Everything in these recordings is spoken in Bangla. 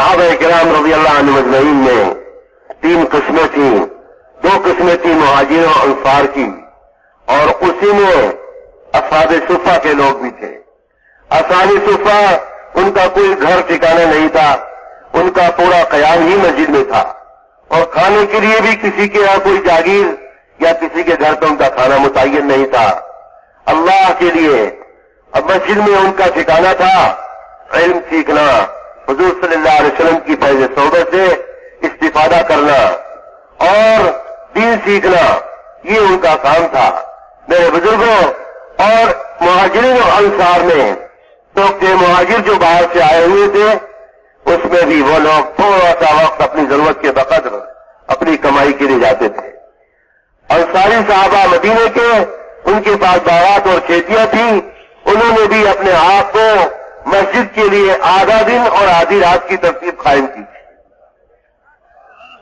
صحابہ کرام رضی اللہ عنہ مجمعین میں تین قسمیں تھیں۔ دو قسمیں تھیں مہاجر و انصار کی۔ اور اسی میں اصحاب صفا کے لوگ بھی تھے۔ اصحاب صفا ان کا کوئی گھر ٹھکانا نہیں تھا۔ ان کا پورا قیام ہی مسجد میں تھا۔ اور کھانے کے لیے بھی کسی کے یہاں کوئی جاگیر یا کسی کے گھر پہ ان کا کھانا متعین نہیں تھا۔ اللہ کے لیے۔ اب مسجد میں ان کا ٹھکانا تھا۔ علم سیکھنا۔ حضور صلی اللہ علیہ وسلم کی فیض صحبت سے استفادہ کرنا اور دین سیکھنا، یہ ان کا کام تھا۔ میرے بزرگوں اور مہاجرین و انصار میں، تو کہ مہاجر جو باہر سے آئے ہوئے تھے، اس میں بھی وہ لوگ تھوڑا سا وقت اپنی ضرورت کے بقدر اپنی کمائی کے لیے جاتے تھے۔ انصاری صحابہ مدینے کے، ان کے پاس باغات اور کھیتیاں تھیں، انہوں نے بھی اپنے آپ کو مسجد کے لیے آدھا دن اور آدھی رات کی ترتیب قائم کی۔ تھی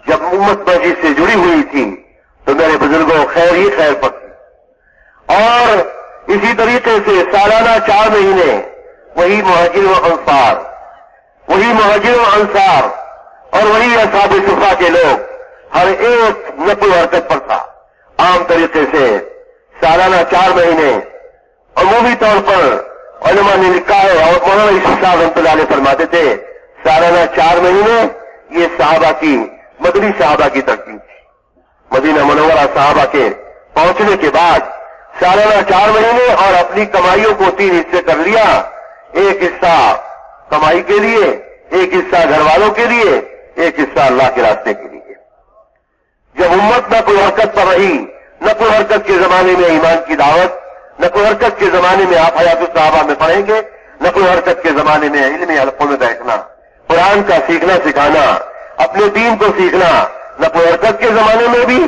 جب امت مسجد سے جڑی ہوئی تھی، تو میرے بزرگوں، خیر ہی خیر پک اور اسی طریقے سے سالانہ چار مہینے وہی مہاجر و انصار، وہی مہاجر و انصار اور وہی اصحاب صفا کے لوگ ہر ایک نقل حرکت پر تھا۔ عام طریقے سے سالانہ چار مہینے عمومی طور پر علماء نے لکھا ہے، اور مولانا صاحب رحمۃ اللہ علیہ فرماتے تھے، سالانہ چار مہینے یہ صحابہ کی، مدنی صحابہ کی ترقی مدینہ منورہ صحابہ کے پہنچنے کے بعد سالانہ چار مہینے اور اپنی کمائیوں کو تین حصے کر لیا۔ ایک حصہ کمائی کے لیے، ایک حصہ گھر والوں کے لیے، ایک حصہ اللہ کے راستے کے لیے۔ جب امت نہ کوئی حرکت پر رہی، نہ کوئی حرکت کے زمانے میں ایمان کی دعوت نقل و حرکت کے زمانے میں آپ حیات الصحابہ میں پڑھیں گے نقل و حرکت کے زمانے میں علمی حلقوں میں بیٹھنا، قرآن کا سیکھنا سکھانا، اپنے دین کو سیکھنا نقل و حرکت کے زمانے میں بھی،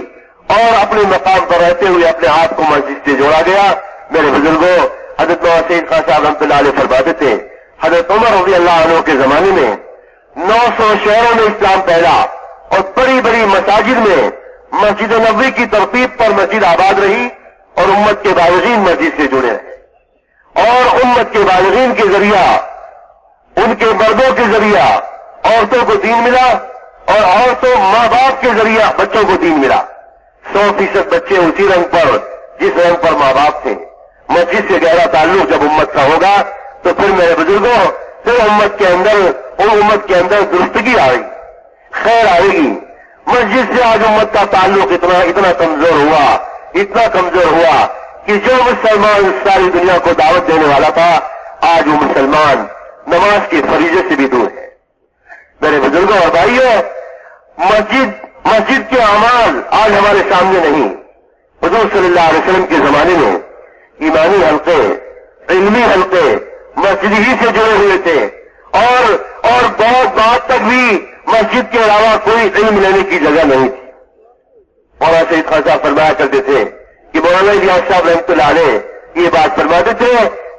اور اپنے مقام پر رہتے ہوئے اپنے آپ کو مسجد سے جوڑا گیا۔ میرے بزرگوں، حضرت حسین خان صاحب رحمۃ اللہ علیہ فرما دیتے حضرت عمر رضی اللہ عنہ کے زمانے میں نو سو شہروں میں اسلام پھیلا اور بڑی بڑی مساجد میں مسجد نبوی کی ترتیب پر مسجد آباد رہی۔ اور امت کے بالغین مسجد سے جڑے ہیں۔ اور امت کے بالغین کے ذریعہ، ان کے مردوں کے ذریعہ عورتوں کو دین ملا اور عورتوں ماں باپ کے ذریعہ بچوں کو دین ملا۔ سو فیصد بچے اسی رنگ پر، جس رنگ پر ماں باپ تھے۔ مسجد سے گہرا تعلق جب امت کا ہوگا، تو پھر میرے بزرگوں، پھر امت کے اندر اور امت کے اندر درستگی آئے۔ گی خیر آئے گی۔ مسجد سے آج امت کا تعلق اتنا اتنا کمزور ہوا۔ اتنا کمزور ہوا کہ جو مسلمان ساری دنیا کو دعوت دینے والا تھا، آج وہ مسلمان نماز کے فریضے سے بھی دور ہے۔ میرے بزرگوں اور بھائیوں، مسجد مسجد کے اعمال آج ہمارے سامنے نہیں۔ حضور صلی اللہ علیہ وسلم کے زمانے میں ایمانی حلقے، علمی حلقے مسجد ہی سے جڑے ہوئے تھے۔ اور اور بہت بہت تک بھی مسجد کے علاوہ کوئی علم لینے کی جگہ نہیں تھی۔ مولانا شریف خان صاحب فرمایا کرتے تھے کہ مولانا ریاض صاحب رحمت اللہ علیہ یہ بات فرماتے تھے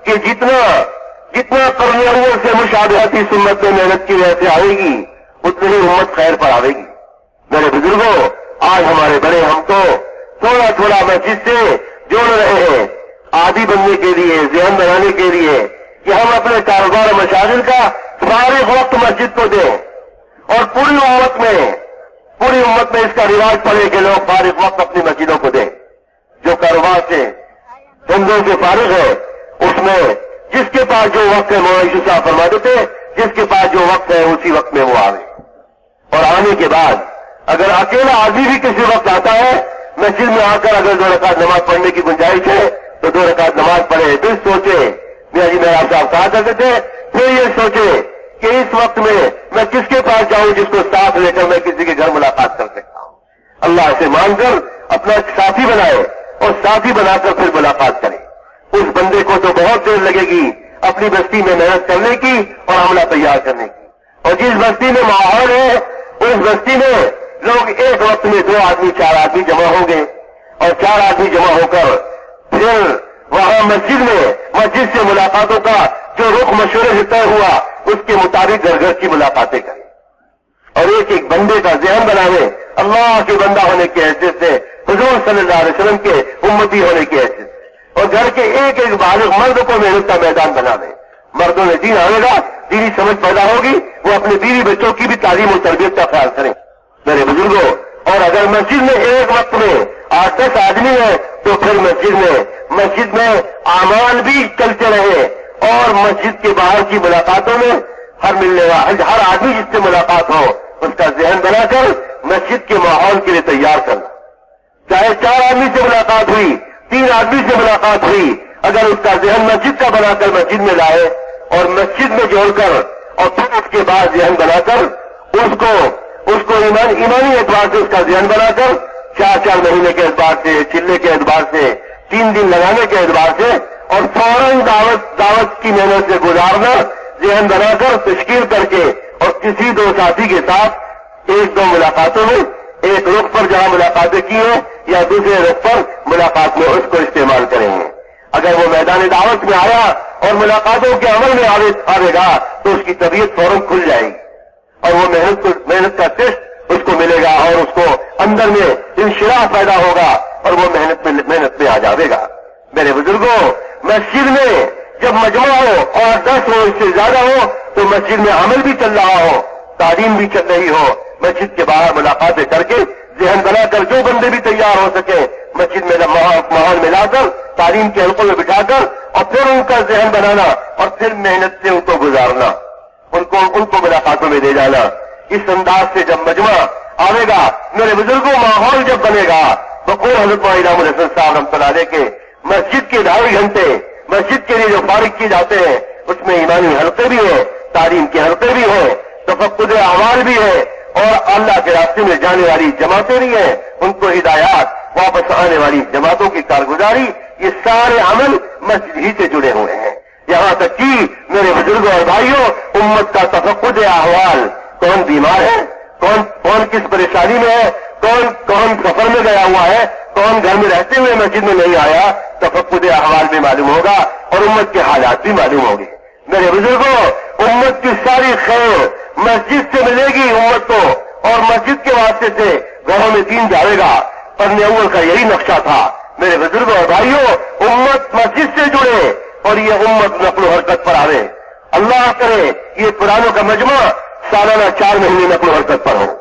کہ جتنا جتنا کرنیوں سے مشابہتی سنت میں محنت کی وجہ سے آئے گی، اتنی امت خیر پر آئے گی۔ میرے بزرگوں، آج ہمارے بڑے ہم کو تھوڑا تھوڑا مسجد سے جوڑ رہے ہیں۔ آدھی بننے کے لیے، ذہن بنانے کے لیے کہ ہم اپنے کاروبار مشاغل کا سارے وقت مسجد کو دیں اور پوری امت میں پوری امت میں اس کا رواج پڑے کہ لوگ فارغ وقت اپنی مسجدوں کو دیں جو کاروبار سے دندوں کے فارغ ہے اس میں جس کے پاس جو وقت ہے مویشی صاحب فرما دیتے، جس کے پاس جو وقت ہے اسی وقت میں وہ آئے اور آنے کے بعد اگر اکیلا آدمی بھی کسی وقت آتا ہے، مسجد میں آ کر اگر دو رکعت نماز پڑھنے کی گنجائش ہے، تو دو رکعت نماز پڑھے۔ پھر سوچے، میاں جی میرا صاحب کہا کرتے تھے، پھر یہ سوچے کہ اس وقت میں میں کس کے پاس جاؤں جس کو ساتھ لے کر میں کسی کے گھر ملاقات کر سکتا ہوں؟ اللہ سے مان کر اپنا ایک ساتھی بنائے اور ساتھی بنا کر پھر ملاقات کرے۔ اس بندے کو تو بہت دیر لگے گی اپنی بستی میں محنت کرنے کی اور حملہ تیار کرنے کی۔ اور جس بستی میں ماحول ہے، اس بستی میں لوگ ایک وقت میں دو آدمی، چار آدمی جمع ہوں گے اور چار آدمی جمع ہو کر پھر وہاں مسجد میں مسجد سے ملاقاتوں کا جو رخ مشورے سے طے ہوا، اس کے مطابق گھر گھر کی ملاقاتیں کریں۔ اور ایک ایک بندے کا ذہن بناویں، اللہ کے بندہ ہونے کی حیثیت سے، حضور صلی اللہ علیہ وسلم کے امتی ہونے کی حیثیت سے۔ اور گھر کے ایک ایک بالغ مرد کو محنت کا میدان بنا دیں مردوں نے دین آئے گا، دینی سمجھ پیدا ہوگی، وہ اپنے بیوی بچوں کی بھی تعلیم اور تربیت کا خیال کریں۔ میرے بزرگوں، اور اگر مسجد میں ایک وقت میں آٹھ دس آدمی ہے تو پھر مسجد میں مسجد میں امان بھی چلتے رہے اور مسجد کے باہر کی ملاقاتوں میں ہر ملنے والا ہر آدمی جس سے ملاقات ہو، اس کا ذہن بنا کر مسجد کے ماحول کے لیے تیار کرنا چاہے چار آدمی سے ملاقات ہوئی، تین آدمی سے ملاقات ہوئی، اگر اس کا ذہن مسجد کا بنا کر مسجد میں لائے اور مسجد میں جوڑ کر اور پھر اس کے بعد ذہن بنا کر اس کو اس کو ایمان، ایمانی اعتبار سے اس کا ذہن بنا کر چار چار مہینے کے اعتبار سے، چلے کے اعتبار سے، تین دن لگانے کے اعتبار سے اور فوراً دعوت دعوت کی محنت سے گزارنا، ذہن بنا کر تشکیل کر کے اور کسی دو ساتھی کے ساتھ ایک دو ملاقاتوں میں ایک رخ پر جہاں ملاقاتیں کی ہیں یا دوسرے رخ پر ملاقات میں اس کو استعمال کریں گے۔ اگر وہ میدان دعوت میں آیا اور ملاقاتوں کے عمل میں آئے گا، تو اس کی طبیعت فوراً کھل جائے گی۔ اور وہ محنت محنت کا ٹیسٹ اس کو ملے گا اور اس کو اندر میں انشراح پیدا ہوگا اور وہ محنت میں محنت میں آ جاوے گا۔ میرے بزرگوں مسجد میں جب مجمع ہو اور دس ہو، اس سے زیادہ ہو، تو مسجد میں عمل بھی چل رہا ہو، تعلیم بھی چل رہی ہو۔ مسجد کے باہر ملاقاتیں کر کے ذہن بنا کر جو بندے بھی تیار ہو سکے، مسجد میں ماحول ملا کر، تعلیم کے حلقوں میں بٹھا کر، اور پھر ان کا ذہن بنانا اور پھر محنت سے ان کو گزارنا، ان کو ان کو ملاقاتوں میں دے جانا۔ اس انداز سے جب مجمع آئے گا، میرے بزرگوں، ماحول جب بنے گا بکور حضرت السلام رحمۃ اللہ علیہ کے مسجد کے ڈھائی گھنٹے مسجد کے لیے جو فارغ کیے جاتے ہیں، اس میں ایمانی حلقے بھی ہیں، تعلیم کے حلقے بھی ہیں، تفقد اعمال بھی ہیں اور اللہ کے راستے میں جانے والی جماعتیں بھی ہیں۔ ان کو ہدایات، واپس آنے والی جماعتوں کی کارگزاری، یہ سارے عمل مسجد ہی سے جڑے ہوئے ہیں۔ یہاں تک کہ میرے بزرگوں اور بھائیوں، امت کا تفقد احوال کون بیمار ہے؟ کون کون کس پریشانی میں ہے؟ کون کون سفر میں گیا ہوا ہے؟ کون گھر میں رہتے ہوئے مسجد میں نہیں آیا، تفقد احوال بھی معلوم ہوگا اور امت کے حالات بھی معلوم ہوگی میرے بزرگوں، امت کی ساری خیر مسجد سے ملے گی امت کو اور مسجد کے واسطے سے گھروں میں دین جائے گا۔ پر نیول کا یہی نقشہ تھا۔ میرے بزرگوں اور بھائیوں، امت مسجد سے جڑے اور یہ امت نقل و حرکت پر آئے اللہ کرے یہ پرانوں کا مجمع سالانہ چار مہینے نقل و حرکت پر ہو۔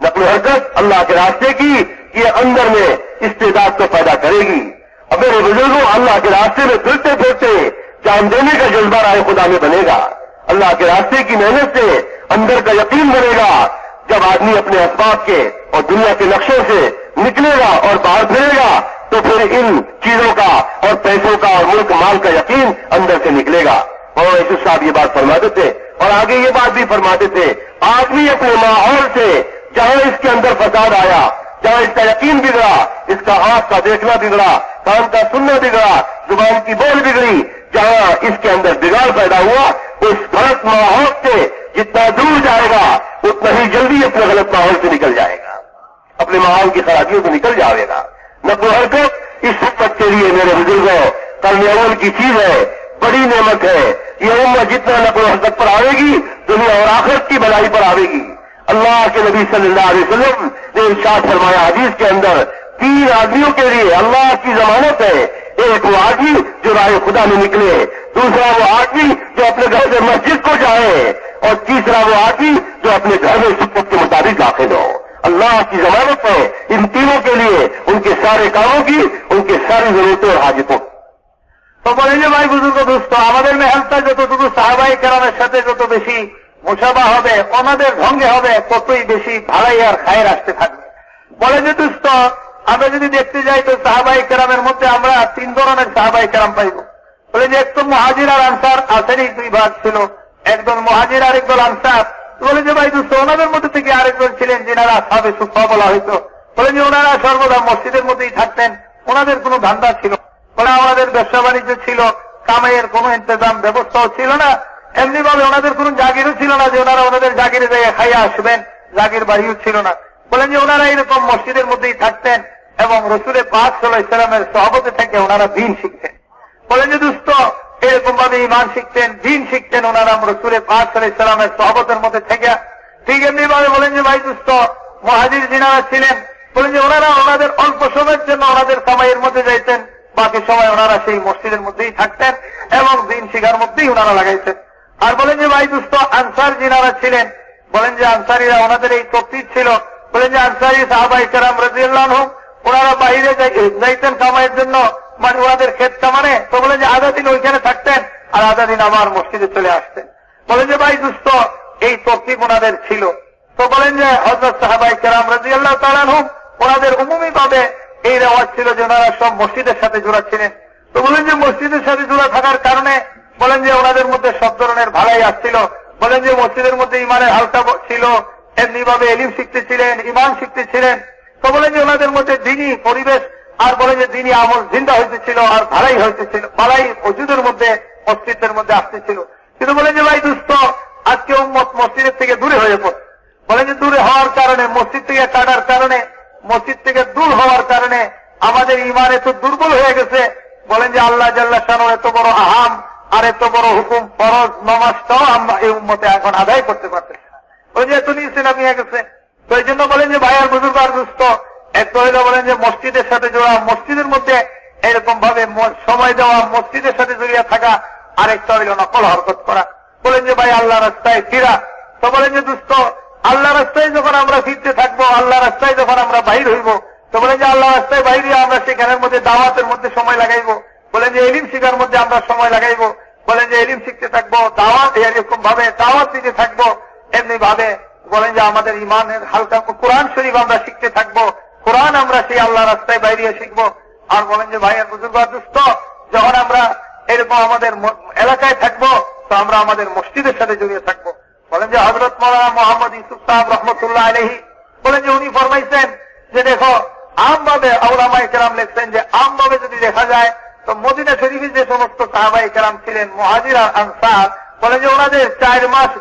نقل و حرکت اللہ کے راستے کی یہ اندر میں استعداد کو پیدا کرے گی۔ اب میرے بزرگوں، اللہ کے راستے میں پھرتے پھرتے جان دینے کا جذبہ رائے خدا میں بنے گا۔ اللہ کے راستے کی محنت سے اندر کا یقین بنے گا۔ جب آدمی اپنے اسباب کے اور دنیا کے نقشوں سے نکلے گا اور باہر پھرے گا، تو پھر ان چیزوں کا اور پیسوں کا اور ملک مال کا یقین اندر سے نکلے گا۔ اور ایسے صاحب یہ بات فرماتے تھے اور آگے یہ بات بھی فرماتے تھے، آدمی اپنے ماحول سے جہاں اس کے اندر فساد آیا جہاں اس کا یقین بگڑا؟ اس کا آنکھ کا دیکھنا بگڑا، کان کا سننا بگڑا، زبان کی بول بگڑی۔ جہاں اس کے اندر بگاڑ پیدا ہوا، اس غلط ماحول سے جتنا دور جائے گا، اتنا ہی جلدی اپنے غلط ماحول سے نکل جائے گا۔ اپنے ماحول کی خرابیوں سے نکل جائے گا۔ و حرکت اس حکمت کے لیے میرے بزرگوں قرن اول کی چیز ہے، بڑی نعمت ہے۔ یہ عمر جتنا نقل و حرکت پر آئے گی، دنیا اور آخرت کی بلائی پر آئے گی۔ اللہ کے نبی صلی اللہ علیہ وسلم نے ارشاد فرمایا حدیث کے اندر تین آدمیوں کے لیے اللہ کی ضمانت ہے، ایک وہ آدمی جو رائے خدا میں نکلے، دوسرا وہ آدمی جو اپنے گھر سے مسجد کو جائے اور تیسرا وہ آدمی جو اپنے گھر میں سکت کے مطابق داخل ہو۔ اللہ کی ضمانت ہے ان تینوں کے لیے، ان کے سارے کاموں کی، ان کے ساری ضرورتوں اور حاجتوں کی۔ تو بولے جی بھائی بزرگ دوستوں ভাই میں ہلتا جو تو صحابہ کرانا چاہتے جو تو بیسی মোসাবা হবে, ওনাদের ঢঙ্গে হবে, ততই বেশি ভাড়াই আর খায়ের আসতে থাকবে। বলে যে দুস্থ আমরা যদি দেখতে যাই, তো সাহাবাই কেরামের মধ্যে আমরা তিন ধরনের সাহাবাই কেরাম পাইব। বলে যে একদম মহাজির আর আনসার, আসেরই দুই ভাগ ছিল। একদল মহাজির আর একদল আনসার। বলে যে, ভাই দুস্থ ওনাদের মধ্যে থেকে আরেকজন ছিলেন যিনারা সাবে সুফা বলা হইতো। বলে যে, ওনারা সর্বদা মসজিদের মধ্যেই থাকতেন, ওনাদের কোনো ধান্দা ছিল বলে, আমাদের ব্যবসা বাণিজ্য ছিল, কামাইয়ের কোনো ইন্তজাম ব্যবস্থাও ছিল না। এমনি ভাবে ওনাদের কোনো জাগিরও ছিল না যে ওনারা ওনাদের জাগিরে জায়গায় খাইয়া আসবেন, জাগির বাড়িও ছিল না। বলেন যে ওনারা এরকম মসজিদের মধ্যেই থাকতেন এবং রসুলের পাক সাল্লাহ ইসলামের সহবতে থেকে ওনারা দিন শিখতেন। বলেন যে দুস্থ এরকম ভাবে ইমান শিখতেন, দিন শিখতেন ওনারা রসুলের পাক সাল্লাহ ইসলামের সহবতের মধ্যে থেকে। ঠিক এমনি ভাবে বলেন যে, ভাই দুস্থ মহাজির যিনারা ছিলেন, বলেন যে ওনারা ওনাদের অল্প সময়ের জন্য ওনাদের কামাইয়ের মধ্যে যাইতেন। বাকি সময় ওনারা সেই মসজিদের মধ্যেই থাকতেন এবং দিন শিখার মধ্যেই ওনারা লাগাইতেন। আর বলেন যে ভাই দুস্থ আনসার যিনারা ছিলেন। বলেন যে আনসারিরা ওনাদের এই তফিক ছিল। বলেন যে আনসারি সাহাবাই কারাম রাজিউল্লাহ ওনারা বাইরে যাইতেন কামাইয়ের জন্য। মানে ওনাদের ক্ষেত কামানে। তো বলেন যে আধা দিন ওইখানে থাকতেন আর আধা দিন আবার মসজিদে চলে আসতেন। বলেন যে ভাই দুস্থ এই তফিক ওনাদের ছিল। তো বলেন যে হজরত সাহাবাই কেরাম রাজি আল্লাহ তালানহুম ওনাদের ভাবে এই রেওয়াজ ছিল যে ওনারা সব মসজিদের সাথে জোড়া ছিলেন। তো বলেন যে মসজিদের সাথে জোড়া থাকার কারণে বলেন যে ওনাদের মধ্যে সব ধরনের ভালাই আসছিল। বলেন যে মসজিদের মধ্যে ইমানের হালকা ছিল এমনি ভাবে এলিম শিখতেছিলেন ইমান শিখতেছিলেন তো বলেন যে ওনাদের মধ্যে দিনই পরিবেশ, আর বলেন যে দিনই আমল জিন্দা হইতেছিল, আর ভালাই হইতেছিল, ভালাই অজুদের মধ্যে অস্তিত্বের মধ্যে আসতেছিল। কিন্তু বলেন যে ভাই দুস্থ, আজকে উম্মত মসজিদের থেকে দূরে হয়ে পড়ে। বলেন যে দূরে হওয়ার কারণে, মসজিদ থেকে কাটার কারণে, মসজিদ থেকে দূর হওয়ার কারণে আমাদের ইমান এত দুর্বল হয়ে গেছে। বলেন যে আল্লাহ জাল্লা শাহ এত বড় আহাম। আর এত বড় হুকুম ফরজ নমাজটাও আমরা এই উম্মতে এখন আদায় করতে পারতেছি না। ওই যে এত নিচে নামিয়ে গেছে, তো এই জন্য বলেন যে ভাইয়ার বুজুর্গ আর দুস্থ, এক হইলে বলেন যে মসজিদের সাথে জোড়া মসজিদের মধ্যে এরকম ভাবে সময় দেওয়া, মসজিদের সাথে জড়িয়ে থাকা আরেকটা হইল নকল হরকত করা। বলেন যে ভাই আল্লাহ রাস্তায় ফিরা। তো বলেন যে দুস্থ আল্লাহ রাস্তায় যখন আমরা ফিরতে থাকব আল্লাহ রাস্তায় যখন আমরা বাহির হইব, তো বলেন যে আল্লাহ রাস্তায় বাইরে আমরা সেখানের মধ্যে, দাওয়াতের মধ্যে সময় লাগাইবো। বলেন যে এলিম শিখার মধ্যে আমরা সময় লাগাইবো। বলেন যে এলিম শিখতে থাকব, দাওয়াত এরকম ভাবে দাওয়াত দিতে থাকব, এমনি ভাবে বলেন যে আমাদের ইমানের হালকা কোরআন শরীফ আমরা শিখতে থাকব, কোরআন আমরা সেই আল্লাহ রাস্তায় বাইরে শিখব। আর বলেন যে ভাইয়ের বুজুর্গ দুস্থ যখন আমরা এরকম আমাদের এলাকায় থাকব, তো আমরা আমাদের মসজিদের সাথে জড়িয়ে থাকব। বলেন যে হজরত মৌলানা মোহাম্মদ ইসুফ সাহেব রহমতুল্লাহ আলহি বলেন যে উনি ফরমাইছেন যে দেখো, আমভাবে আউলামাই কেরাম লিখছেন যে আমভাবে যদি দেখা যায় তো মদিনা শরীফের যে সমস্ত সাহাবাই কেরাম ছিলেন, মহাজির আর আনসার। বলেন যে ওনাদের চার মাস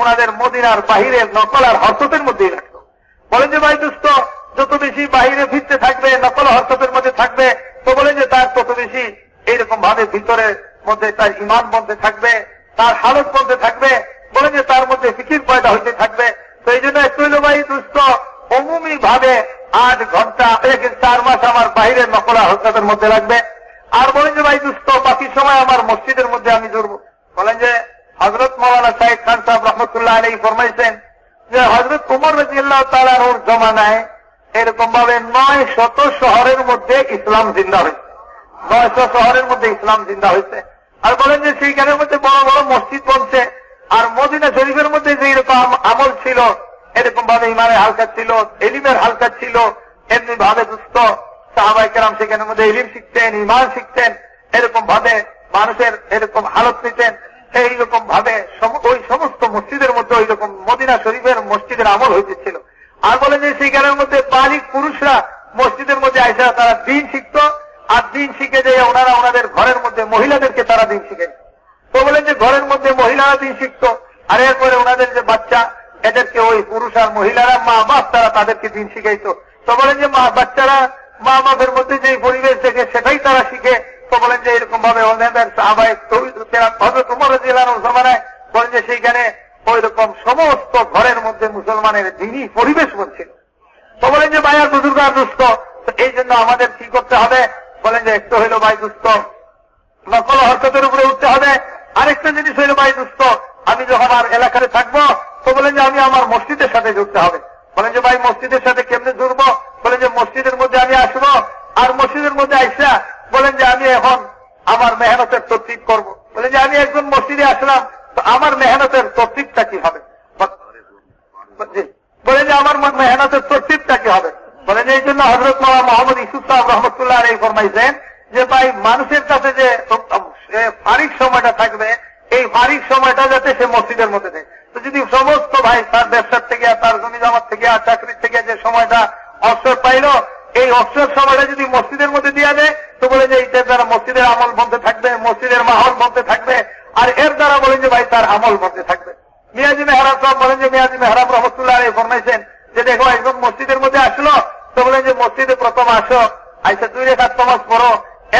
ওনাদের মদিনার বাহিরে নকল আর হরসতের মধ্যেই রাখতো বলেন যে, ভাই দুস্থ যত বেশি বাহিরে ফিরতে থাকবে, নকল হরসতের মধ্যে থাকবে, তো বলেন যে, তার তত বেশি এইরকম ভাবে ভিতরের মধ্যে তার ইমান বন্ধে থাকবে, তার হালত বন্ধে থাকবে বলে যে, তার মধ্যে ফিকির পয়দা হইতে থাকবে। তো এই জন্য তৈলবাহী দুস্থ অমুমি ভাবে আট ঘণ্টা চার মাস আমার বাইরে নকলা হরকতের মধ্যে লাগবে। আর বলেন যে, ভাই, দুস্থ, বাকি সময় আমার মসজিদের মধ্যে আমি জুড়ব বলেন যে হজরত মৌলানা সাহেব খান সাহেব রহমতুল্লাহ আলী ফরমাইছেন যে হজরত কুমর রাজিয়াল্লাহ তালানোর জমানায় এরকম ভাবে নয় শত শহরের মধ্যে ইসলাম জিন্দা হয়েছে। নয়শো শহরের মধ্যে ইসলাম জিন্দা হয়েছে। আর বলেন যে, সেইখানের মধ্যে বড় বড় মসজিদ বলছে আর মদিনা শরীফের মধ্যে যে এরকম আমল ছিল এরকম ভাবে ইমানের হালকা ছিল, এলিমের হালকা ছিল এমনি ভাবে দুস্থ। সাহাবাই কেরাম সেখানের মধ্যে এলিম শিখতেন ইমান শিখতেন, এরকম ভাবে মানুষের এরকম হালত নিতেন এইরকম ভাবে ওই সমস্ত মসজিদের মধ্যে ওই রকম মদিনা শরীফের মসজিদের আমল হইতেছিল। আর বলেন যে সেইখানের মধ্যে বালিক পুরুষরা মসজিদের মধ্যে আইসা তারা দিন শিখত, আর দিন শিখে যে ওনারা ওনাদের ঘরের মধ্যে মহিলাদেরকে তারা দিন শিখে। তো বলেন যে ঘরের মধ্যে মহিলারা দিন শিখত, আর এরপরে ওনাদের যে বাচ্চা, এদেরকে ওই পুরুষ আর মহিলারা মা বাপ তারা তাদেরকে দিন শিখাইতো। তো বলেন যে মা বাচ্চারা মা বাপের মধ্যে যে পরিবেশ দেখে সেটাই তারা শিখে। তো বলেন যে এরকম ভাবে জমানায় বলেন যে সেইখানে ওই রকম সমস্ত ঘরের মধ্যে মুসলমানের দিনই পরিবেশ বলছিল তো বলেন যে ভাইয়ার বুজুর্গ আর দুস্থ এই জন্য আমাদের কি করতে হবে? বলেন যে, একটু হইল ভাই দুস্থ, নকল হরকতের উপরে উঠতে হবে। আরেকটা জিনিস হইল ভাই দুস্থ, আমি যখন আর এলাকাতে থাকব, তো বলেন যে আমি আমার মসজিদের সাথে জুড়তে হবে। বলেন যে, ভাই, মসজিদের সাথে কেমনে জুড়বো? বলেন যে মসজিদের মধ্যে আমি আসব, আর মসজিদের মধ্যে আইসা বলেন যে আমি এখন আমার মেহনতের তরতিব করব। বলেন যে আমি একজন মসজিদে আসলাম, তো আমার মেহনতের তরতিবটা কি হবে? বলেন যে আমার মেহনতের তরতিবটা কি হবে? বলেন এই জন্য হজরত মালা মোহাম্মদ ইসুফ সাহেব রহমতুল্লাহ এই ফরমাইছেন যে ভাই, মানুষের কাছে যে ফারিক সময়টা থাকবে, এই ফারিক সময়টা যাতে সে মসজিদের মধ্যে দেয়। তো যদি সমস্ত ভাই তার ব্যবসার থেকে তার জমি জমার থেকে আর চাকরির থেকে যে সময়টা অবসর এই অবসর সময়টা যদি মসজিদের মধ্যে দেওয়া যায় তো বলে যে এইটার দ্বারা মসজিদের আমল বন্ধে থাকবে, মসজিদের মাহল বন্ধে থাকবে, আর এর দ্বারা বলেন যে ভাই তার আমল বন্ধে থাকবে। মিয়াজি মেহরাব সাহেব বলেন যে মিয়াজি মেহরাব রহমতুল্লাহ ফরমাইছেন যে দেখো একজন মসজিদের মধ্যে আসলো, তো বলেন যে মসজিদে প্রথম আসো, আইসা দুই রেখার তমাজ পড়ো,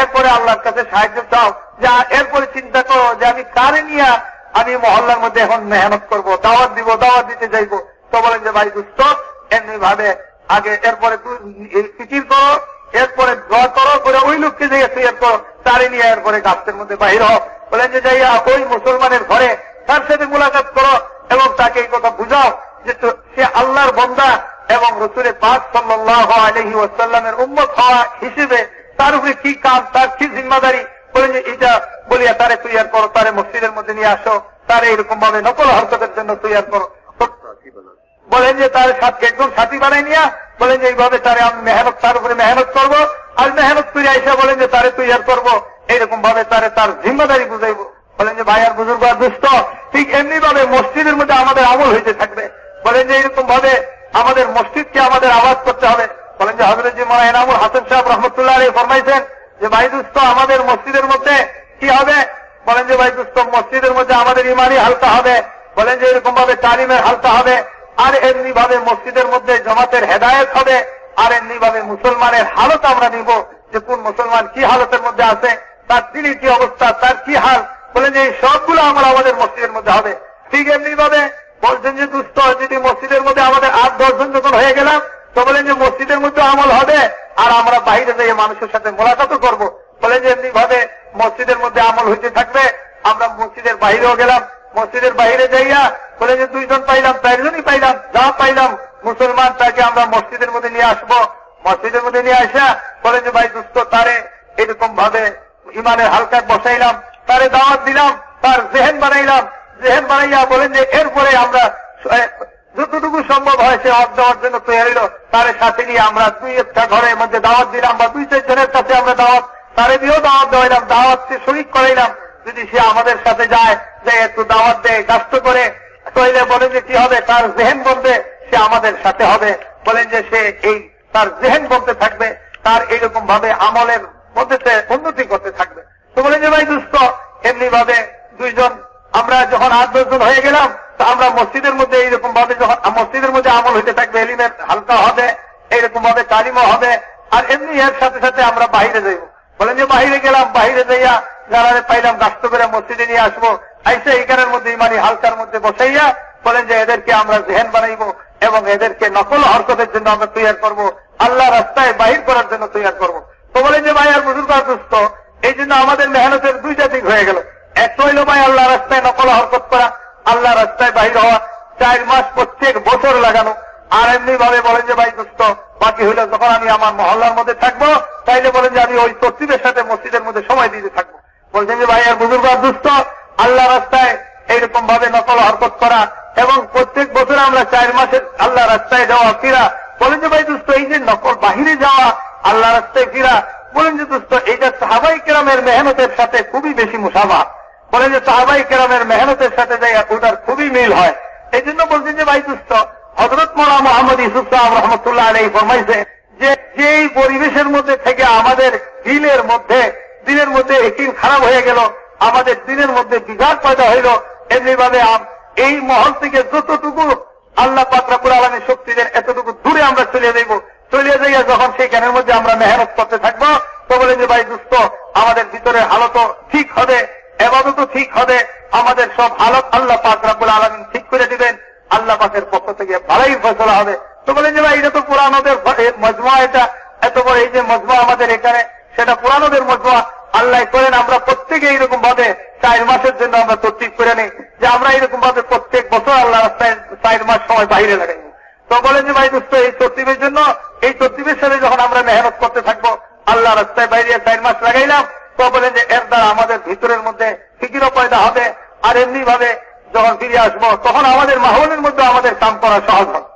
এরপরে আল্লাহর কাছে সাহায্য চাও, যে এরপরে চিন্তা করো যে আমি কারে নিয়ে আমি মহল্লার মধ্যে এখন মেহনত করব, দাওয়াত দিব, দাওয়াত দিতে যাইব। তো বলেন যে ভাই দুস্থ এমনি ভাবে আগে এরপরে ফিকির করো, এরপরে দোয়া করো, করে ওই লোককে তৈরি করো তারে নিয়ে এরপরে গাছের মধ্যে বাহির হও। বলেন যে যাইয়া ওই মুসলমানের ঘরে তার সাথে মোলাকাত করো এবং তাকে এই কথা বুঝাও যে সে আল্লাহর বন্দা এবং রসুলের পাক সাল্লাহ আলহি ওয়াসাল্লামের উম্মত হওয়া হিসেবে তার উপরে কি কাজ, তার কি জিম্মাদারি? বলেন যে এটা বলিয়া তারে তৈয়ার করো, তারে মসজিদের মধ্যে নিয়ে আসো, তারে এরকম ভাবে নকল হরকতের জন্য তৈয়ার করো। বলেন যে তার সাথে একদম সাথী বানাই নিয়া, বলেন যে এইভাবে তারে আমি মেহনত তার উপরে মেহনত করব, আর মেহনত করে আইসা বলেন যে তারে তৈয়ার করব। এইরকম ভাবে তারে তার জিম্মাদারি বুঝাইব। বলেন যে ভাই আর বুজুর্গ আর দুষ্ট, ঠিক এমনি ভাবে মসজিদের মধ্যে আমাদের আমল হইতে থাকবে। বলেন যে এরকম ভাবে আমাদের মসজিদকে আমাদের আওয়াজ করতে হবে। বলেন যে হজরত জি মোলা এনামুল হাসান সাহেব রহমতুল্লাহ আলী ফরমাইছেন যে, ভাই দুস্থ আমাদের মসজিদের মধ্যে কি হবে? বলেন যে, ভাই দুস্থ মসজিদের মধ্যে আমাদের ইমানি হালকা হবে। বলেন যে এরকম ভাবে তালিমের হালকা হবে। আর এমনি ভাবে মসজিদের মধ্যে জমাতের হেদায়ত হবে, আর এমনি ভাবে মুসলমানের হালত আমরা নিব যে কোন মুসলমান কি হালতের মধ্যে আছে, তার তিনি কি অবস্থা, তার কি হাল বলেন যে এই সবগুলো আমল আমাদের মসজিদের মধ্যে হবে। ঠিক এমনি ভাবে বলছেন যে দুস্থ, যদি মসজিদের মধ্যে আমাদের আট দশজন যখন হয়ে গেলাম, তো বলেন যে মসজিদের মধ্যে আমল হবে, আর আমরা বাইরে যেয়ে মানুষের সাথে মোলাকাতও করব। বলেন যে এমনি ভাবে মসজিদের মধ্যে আমল হইতে থাকবে, আমরা মসজিদের বাইরেও গেলাম, মসজিদের বাইরে যাইয়া বলে যে দুইজন পাইলাম, চারজনই পাইলাম, যা পাইলাম, মুসলমান তাকে আমরা মসজিদের মধ্যে নিয়ে আসব। মসজিদের মধ্যে নিয়ে আসা, বলে যে, ভাই দুস্থ তারে এরকম ভাবে ইমানের হালকা বসাইলাম, তারে দাওয়াত দিলাম, তার জেহেন বানাইলাম। জেহেন বানাইয়া বলেন যে, এরপরে আমরা যতটুকু সম্ভব হয় সে হক দেওয়ার জন্য তৈরি হলো তার সাথে নিয়ে আমরা দুই একটা ঘরের মধ্যে দাওয়াত দিলাম বা দুই চারজনের কাছে আমরা দাওয়াত, তারে দিয়েও দাওয়াত দেওয়াইলাম, দাওয়াতকে শরিক করাইলাম। যদি সে আমাদের সাথে যায়, যে একটু দাওয়াত দেয়, কাষ্ট করে তাইলে বলেন যে কি হবে? তার জেহেন বলতে সে আমাদের সাথে হবে। বলেন যে সে এই তার জেহেন বলতে থাকবে, তার এইরকম ভাবে আমলের মধ্যে সে উন্নতি করতে থাকবে। তো বলেন যে ভাই দুস্থ এমনি ভাবে দুইজন, আমরা যখন আট দশজন হয়ে গেলাম, তো আমরা মসজিদের মধ্যে এইরকম ভাবে যখন মসজিদের মধ্যে আমল হইতে থাকবে, এলিমের হালকা হবে এইরকম ভাবে তালিমও হবে, আর এমনি এর সাথে সাথে আমরা বাইরে যাইব। বলেন যে বাইরে গেলাম বাইরে যাইয়া যারা পাইলাম গাছ করে মসজিদে নিয়ে আসব আইসে এইখানের মধ্যে ইমানি হালকার মধ্যে বসাইয়া বলেন যে এদেরকে আমরা জেহেন বানাইব এবং এদেরকে নকল হরকতের জন্য আমরা তৈরি করব। আল্লাহ রাস্তায় বাহির করার জন্য তৈরি করব। তো বলেন যে ভাই আর বুজুর্গ দুস্থ এই জন্য আমাদের মেহনতের দুইটা দিক হয়ে গেল। একটা হইল ভাই আল্লাহ রাস্তায় নকল হরকত করা, আল্লাহ রাস্তায় বাহির হওয়া, চার মাস প্রত্যেক বছর লাগানো। আর এমনি ভাবে বলেন যে ভাই দুস্থ বাকি হইলে যখন আমি আমার মহল্লার মধ্যে থাকব, তাইলে বলেন যে আমি ওই তসিবের সাথে মসজিদের মধ্যে সময় দিতে থাকব। বলছেন যে ভাই আর বুজুর্গ দুস্থ আল্লাহ রাস্তায় এইরকম ভাবে নকল হরকত করা এবং প্রত্যেক বছর আমরা চার মাসের আল্লাহ রাস্তায় যাওয়া ফিরা। বলেন যে, ভাই দুস্থ এই যে নকল বাহিরে যাওয়া, আল্লাহ রাস্তায় ফিরা। বলেন যে দুস্থ এইটা সাহাবাই কেরামের মেহনতের সাথে খুবই বেশি মুসাফা। বলেন যে, সাহাবাই কেরামের মেহনতের সাথে যাই ওটার খুবই মিল হয়। এই জন্য বলছেন যে, ভাই দুস্থ হজরত মোলা মোহাম্মদ ইসুফ সাহেব রহমতুল্লাহ আলাই ফরমাইছে যে, যেই পরিবেশের মধ্যে থেকে আমাদের দিলের মধ্যে দিনের মধ্যে একদিন খারাপ হয়ে গেল আমাদের দিনের মধ্যে বিঘাত পয়দা হইল এমনি ভাবে এই মহল থেকে যতটুকু আল্লাহ পাত্রাপুর আলমী শক্তিদের এতটুকু দূরে আমরা চলে যাইব। চলে যাইয়া যখন সেইখানের মধ্যে আমরা মেহনত করতে থাকব, তো বলে যে, ভাই দুস্থ আমাদের ভিতরে হালত ঠিক হবে, এবাদতও ঠিক হবে, আমাদের সব হালত আল্লাহ পাক রাব্বুল আলমিন ঠিক করে দিবেন, আল্লাহ পাকের পক্ষ থেকে ভালোই ফসলা হবে। তো বলে যে, ভাই, এটা তো পুরানোদের মজমা এটা। এত বড় এই যে মজমা আমাদের এখানে, সেটা পুরানোদের মজমা আল্লাহ করেন, আমরা প্রত্যেকে এইরকম ভাবে চার মাসের জন্য আমরা তরতিব করে নিই যে আমরা এইরকম ভাবে প্রত্যেক বছর আল্লাহ চার মাস সময় বাইরে লাগাই। তো বলেন যে ভাই দোস্ত, এই তরতিবের জন্য, এই তরতিবের সাথে যখন আমরা মেহনত করতে থাকব, আল্লাহ রাস্তায় বাইরে চার মাস লাগাইলাম, তো বলেন যে এর দ্বারা আমাদের ভিতরের মধ্যে ফিকিরও পয়দা হবে, আর এমনি ভাবে যখন ফিরে আসব, তখন আমাদের মাহলের মধ্যে আমাদের কাম করা সহজ হবে।